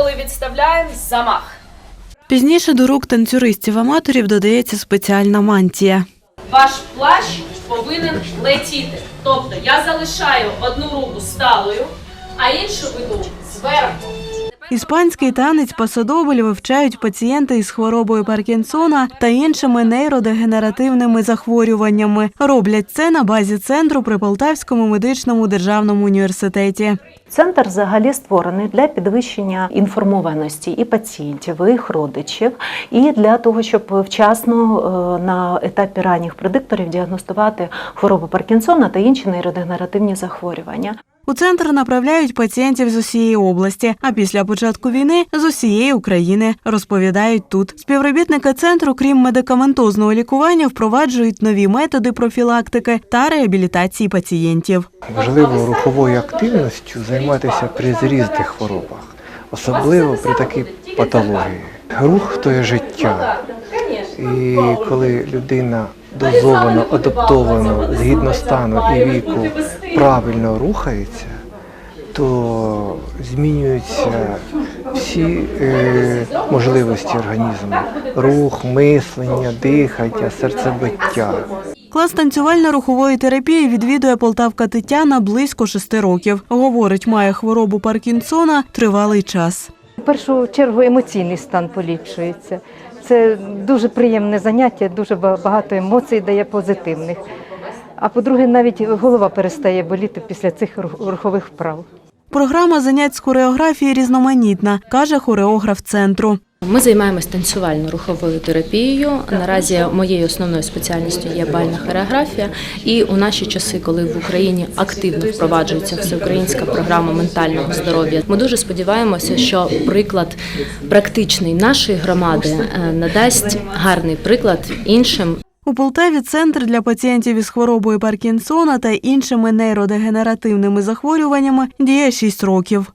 коли відставляємо замах. Пізніше до рук танцюристів-аматорів додається спеціальна мантія. Ваш плащ повинен летіти. Тобто я залишаю одну руку сталою, а іншу веду зверху. Іспанський танець пасодобль вивчають пацієнти із хворобою Паркінсона та іншими нейродегенеративними захворюваннями. Роблять це на базі центру при Полтавському медичному державному університеті. Центр взагалі створений для підвищення інформованості і пацієнтів, і їх родичів, і для того, щоб вчасно е, на етапі ранніх предикторів діагностувати хворобу Паркінсона та інші нейродегенеративні захворювання. У центр направляють пацієнтів з усієї області, а після початку війни з усієї України розповідають тут. Співробітники центру, крім медикаментозного лікування, впроваджують нові методи профілактики та реабілітації пацієнтів. Важливо руховою активністю займатися при різних хворобах, особливо при такій патології. Рух то є життя. І коли людина дозовано, адаптовано, згідно стану і віку правильно рухається, то змінюються всі е, можливості організму: рух, мислення, дихання, серцебиття. Клас танцювально-рухової терапії відвідує полтавка Тетяна близько шести років. Говорить, має хворобу Паркінсона тривалий час. В першу чергу емоційний стан поліпшується. Це дуже приємне заняття, дуже багато емоцій дає позитивних. А по-друге, навіть голова перестає боліти після цих рухових вправ. Програма занять з хореографії різноманітна, каже хореограф центру. Ми займаємось танцювально-руховою терапією. Наразі моєю основною спеціальністю є бальна хореографія. І у наші часи, коли в Україні активно впроваджується всеукраїнська програма ментального здоров'я, ми дуже сподіваємося, що приклад практичний нашої громади е, надасть гарний приклад іншим У Полтаві центр для пацієнтів із хворобою Паркінсона та іншими нейродегенеративними захворюваннями діє 6 років.